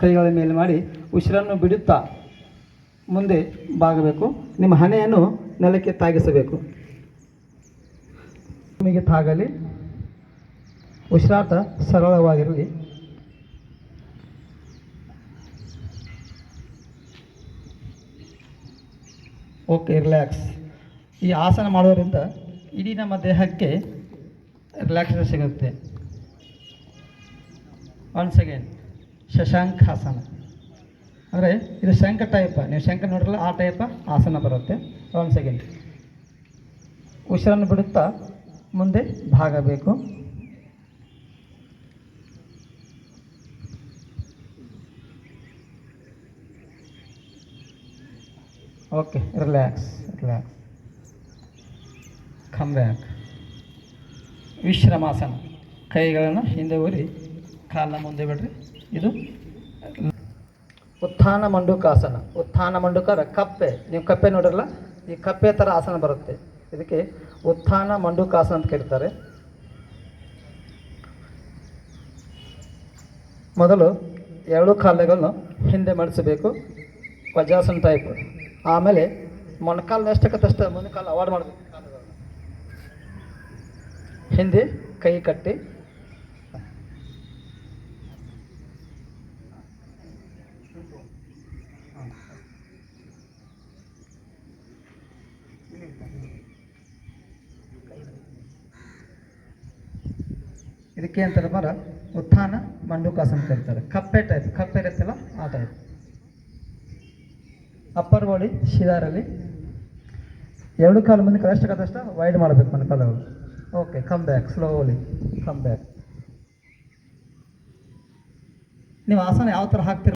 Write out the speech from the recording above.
ಕೈಗಳ ಮೇಲೆ ಮಾಡಿ ಉಸಿರನ್ನು ಬಿಡುತ್ತಾ ಮುಂದೆ ಬಾಗಬೇಕು. ನಿಮ್ಮ ಹಣೆಯನ್ನು ನೆಲಕ್ಕೆ ತಾಗಿಸಬೇಕು. ನಿಮಗೆ ತಾಗಲಿ. ಉಸಿರಾಟ ಸರಳವಾಗಿರಲಿ. Okay, relax. ಈ ಆಸನ ಮಾಡೋದರಿಂದ ಇಡೀ ನಮ್ಮ ದೇಹಕ್ಕೆ ರಿಲ್ಯಾಕ್ಸೇಷನ್ ಸಿಗುತ್ತೆ. Once again. ಶಶಾಂಕಾಸನ ಅಂದರೆ ಇದು ಶಂಕ ಟೈಪ್ ನೀವು ಶಂಕ ನೋಡಿರಲ್ಲ, ಆ ಟೈಪ ಆಸನ ಬರುತ್ತೆ. ಒಂದು ಸೆಕೆಂಡ್ ಉಸಿರನ್ನು ಬಿಡುತ್ತಾ ಮುಂದೆ ಭಾಗಬೇಕು okay relax relax come back ವಿಶ್ರಮಾಸನ. ಕೈಗಳನ್ನು ಹಿಂದೆ ಊರಿ ಕಾಲನ್ನ ಮುಂದೆ ಬಿಡ್ರಿ. ಇದು? ಉತ್ಥಾನ ಮಂಡುಕಾಸನ. ಉತ್ಥಾನ ಮಂಡುಕ ಕಪ್ಪೆ. ನೀವು ಕಪ್ಪೆ ನೋಡಿರಲ್ಲ? ಈ ಕಪ್ಪೆ ಥರ ಆಸನ ಬರುತ್ತೆ. ಇದಕ್ಕೆ ಉತ್ಥಾನ ಮಂಡುಕಾಸನ ಅಂತ ಕರೀತಾರೆ ಮೊದಲು ಎರಡು ಕಾಲುಗಳನ್ನು ಹಿಂದೆ ಮಡಿಸಬೇಕು. ವಜ್ರಾಸನ ಟೈಪ್ ಆಮೇಲೆ ಮೊಣಕಾಲು ಎಷ್ಟಕ್ಕತ್ತಷ್ಟು ಮೊಣಕಾಲು ಅವಾರ್ಡ್ ಮಾಡಬೇಕು. ಹಿಂದೆ ಕೈ ಕಟ್ಟಿ ಇದಕ್ಕೆ ಅಂತಾರೆ ಮರ ಉತ್ಥಾನ ಮಂಡುಕಾಸನ ಕರೀತಾರೆ ಕಪ್ಪೆ ಟೈಪ್ ಕಪ್ಪೆ ಇರುತ್ತಲ್ಲ, ಆ ಟೈಪ್ ಅಪ್ಪರ್ ಬಾಡಿ ಶಿದಾರಲ್ಲಿ ಎರಡು ಕಾಲು ಮುಂದೆ ಕಷ್ಟ ವೈಡ್ ಮಾಡಬೇಕು ಮೊಣಕಾಲುಗಳು okay come back slowly come back ನೀವು ಆಸನ ಯಾವ ಥರ ಹಾಕ್ತೀರ?